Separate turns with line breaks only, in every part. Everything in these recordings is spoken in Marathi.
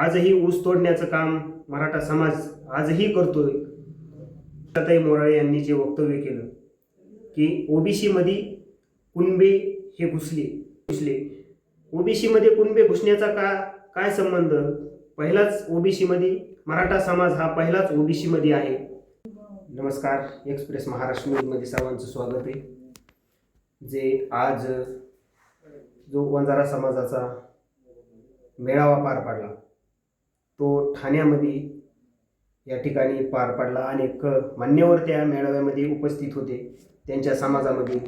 आजही ऊस तोडण्याचं काम मराठा समाज आजही करतोय. ताई मोराळे यांनी जे वक्तव्य केलं की ओबीसीमध्ये कुणबे हे घुसले घुसले. ओबीसीमध्ये कुणबे घुसण्याचा का काय संबंध? पहिलाच ओबीसीमध्ये मराठा समाज हा पहिलाच ओबीसीमध्ये आहे. नमस्कार एक्सप्रेस महाराष्ट्र न्यूजमध्ये सर्वांचं स्वागत आहे. जे आज जो वंजारा समाजाचा मेळावा पार पाडला तो ठाण्यामध्ये या ठिकाणी पार पडला. अनेक मान्यवर त्या मेळाव्यामध्ये उपस्थित होते. त्यांच्या समाजामध्ये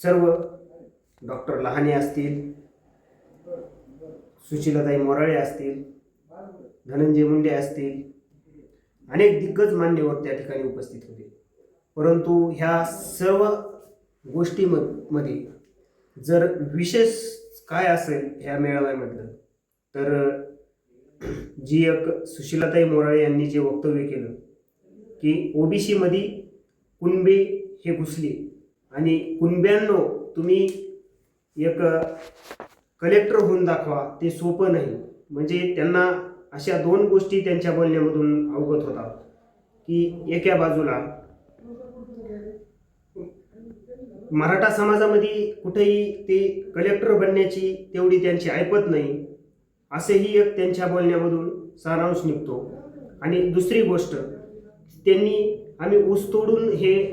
सर्व डॉक्टर लहाने असतील सुशीलाताई मोराळे असतील धनंजय मुंडे असतील अनेक दिग्गज मान्यवर त्या ठिकाणी उपस्थित होते. परंतु ह्या सर्व गोष्टीमध्ये जर विशेष काय असेल ह्या मेळाव्यामधलं तर जी एक सुशीलाताई मोराळे यांनी जे वक्तव्य केलं की ओबीसीमध्ये कुणबे हे घुसले. आणि कुणब्यांनो तुम्ही एक कलेक्टर होऊन दाखवा ते सोपं नाही. म्हणजे त्यांना अशा दोन गोष्टी त्यांच्या बोलण्यामधून अवगत होतात की एका बाजूला मराठा समाजामध्ये कुठेही ते कलेक्टर बनण्याची तेवढी त्यांची ऐपत नाही असेही एक त्यांच्या बोलण्यामधून सारांश निघतो. आणि दुसरी गोष्ट त्यांनी आम्ही ऊस तोडून हे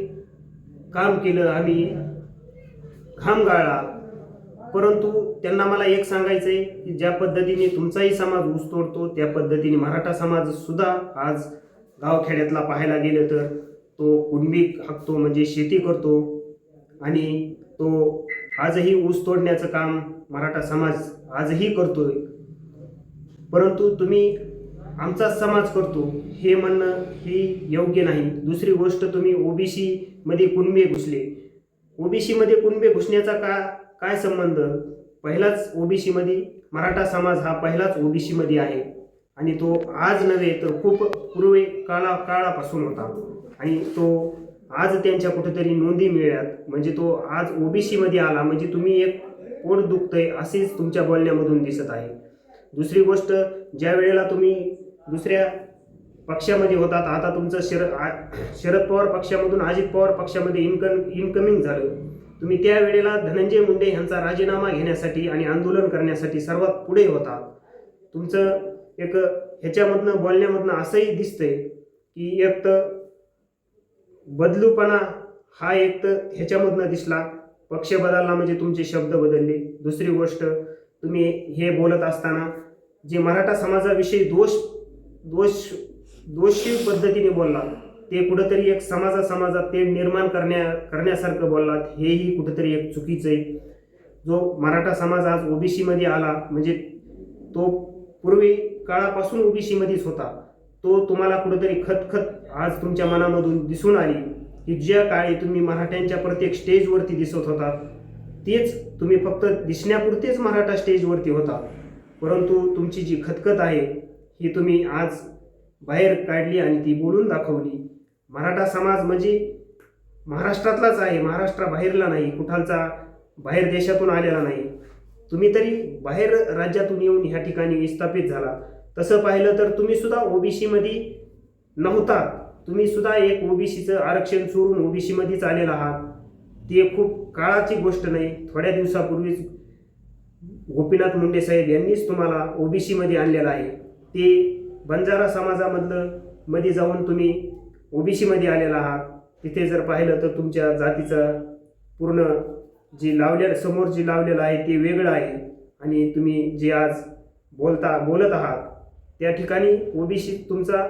काम केलं आम्ही घाम गाळला. परंतु त्यांना मला एक सांगायचं आहे की ज्या पद्धतीने तुमचाही समाज ऊस तोडतो त्या पद्धतीने मराठा समाज सुद्धा आज गावखेड्यातला पाहायला गेलं तर तो कुणबी हाकतो म्हणजे शेती करतो. आणि तो आजही ऊस तोडण्याचं काम मराठा समाज आजही करतोय. परंतु तुम्ही आमचा समाज करतो हे म्हणणं ही योग्य नाही. दुसरी गोष्ट तुम्ही ओबीसीमध्ये कुणबे घुसले? ओबीसीमध्ये कुणबे घुसण्याचा का काय संबंध? पहिलाच ओबीसीमध्ये मराठा समाज हा पहिलाच ओबीसीमध्ये आहे. आणि तो आज नव्हे तर खूप पूर्वे काळा काळापासून होता. आणि तो आज त्यांच्या कुठेतरी नोंदी मिळल्यात. म्हणजे तो आज ओबीसीमध्ये आला. म्हणजे तुम्ही एक पोट दुखतंय असेच तुमच्या बोलण्यामधून दिसत आहे. दुसरी गोष्ट ज्या वेळेला तुम्ही दुसऱ्या पक्षामध्ये होतात आता तुमचं शरद आ- शरद पवार पक्षामधून अजित पवार पक्षामध्ये इन्कम इन्कमिंग झालं. तुम्ही त्यावेळेला धनंजय मुंडे यांचा राजीनामा घेण्यासाठी आणि आंदोलन करण्यासाठी सर्वात पुढे होता. तुमचं एक ह्याच्यामधनं बोलण्यामधनं असंही दिसतंय की एक तर बदलूपणा हा एक तर ह्याच्यामधनं दिसला. पक्ष बदलला म्हणजे तुमचे शब्द बदलले. दुसरी गोष्ट तुम्ही हे बोलत असताना जे मराठा समाजाविषयी दोष दोष दोषी पद्धतीने बोललात ते कुठंतरी एक समाजा समाजात ते निर्माण करण्या करण्यासारखं बोललात हेही कुठंतरी एक चुकीचं आहे. जो मराठा समाज आज ओबीसीमध्ये आला म्हणजे तो पूर्वी काळापासून ओबीसीमध्येच होता तो तुम्हाला कुठंतरी खतखत आज तुमच्या मनामधून दिसून आली की ज्या काळी तुम्ही मराठ्यांच्या प्रत्येक स्टेजवरती दिसत होतात तेच तुम्ही फक्त दिसण्यापुरतेच मराठा स्टेजवरती होता. परंतु तुमची जी खतखत आहे ही तुम्ही आज बाहेर काढली आणि ती बोलून दाखवली. मराठा समाज म्हणजे महाराष्ट्रातलाच आहे महाराष्ट्राबाहेरला नाही कुठालचा बाहेर देशातून आलेला नाही. तुम्ही तरी बाहेर राज्यातून येऊन ह्या ठिकाणी विस्थापित झाला. तसं पाहिलं तर तुम्ही सुद्धा ओबीसीमध्ये नव्हता. तुम्ही सुद्धा एक ओबीसीचं आरक्षण सोडून ओबीसीमध्येच आलेला आहात. ते खूप काळाची गोष्ट नाही. थोड्या दिवसापूर्वीच गोपीनाथ मुंडे साहेब यांनीच तुम्हाला ओबीसीमध्ये आणलेलं आहे. ते बंजारा समाजामधलं मध्ये जाऊन तुम्ही ओबीसीमध्ये आलेला आहात. तिथे जर पाहिलं तर तुमच्या जातीचं पूर्ण जी लावलेलं समोर जी लावलेलं आहे ते वेगळं आहे. आणि तुम्ही जे आज बोलता बोलत आहात त्या ठिकाणी ओबीसी तुमचा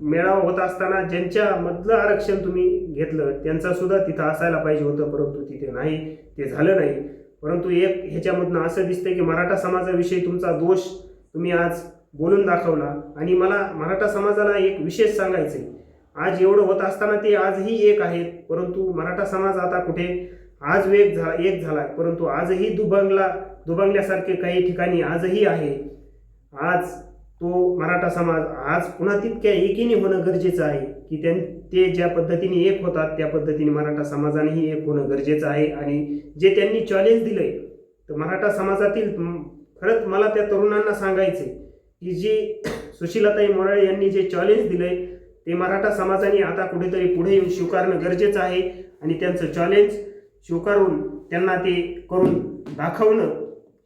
मेळावा होत असताना ज्यांच्यामधलं आरक्षण तुम्ही घेतलं त्यांचा सुद्धा तिथं असायला पाहिजे होतं परंतु तिथे नाही ते झालं नाही. परंतु एक ह्याच्यामधनं असं दिसतंय की मराठा समाजाविषयी तुमचा दोष तुम्ही आज बोलून दाखवला. आणि मला मराठा समाजाला एक विशेष सांगायचं आहे आज एवढं होत असताना ते आजही एक आहेत परंतु मराठा समाज आता कुठे आज वेग झाला एक झाला परंतु आजही दुबंगला दुबंगल्यासारखे काही ठिकाणी आजही आहे. आज तो मराठा समाज आज पुन्हा तितक्या एकीने होणं गरजेचं आहे की त्यां ते ज्या पद्धतीने एक होतात त्या पद्धतीने मराठा समाजानेही एक होणं गरजेचं आहे. आणि जे त्यांनी चॅलेंज आहे तर मराठा समाजातील खरंच मला त्या तरुणांना सांगायचं आहे की जी सुशीलाताई मोराळे यांनी जे चॅलेंज आहे ते मराठा समाजाने आता कुठेतरी पुढे येऊन स्वीकारणं गरजेचं आहे. आणि त्यांचं चॅलेंज स्वीकारून त्यांना ते करून दाखवणं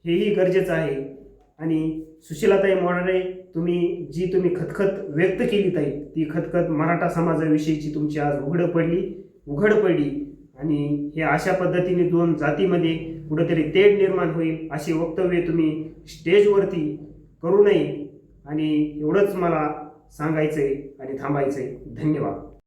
हेही गरजेचं आहे. आणि सुशीलाताई मोराळे तुम्ही जी तुम्ही खतखत व्यक्त केली ताई ती खतखत मराठा समाजाविषयीची तुमची आज उघड पडली उघड पडली. आणि हे अशा पद्धतीने दोन जातीमध्ये कुठंतरी तेढ निर्माण होईल अशी वक्तव्य तुम्ही स्टेजवरती करू नये. आणि एवढंच मला सांगायचं आहे आणि थांबायचं आहे धन्यवाद.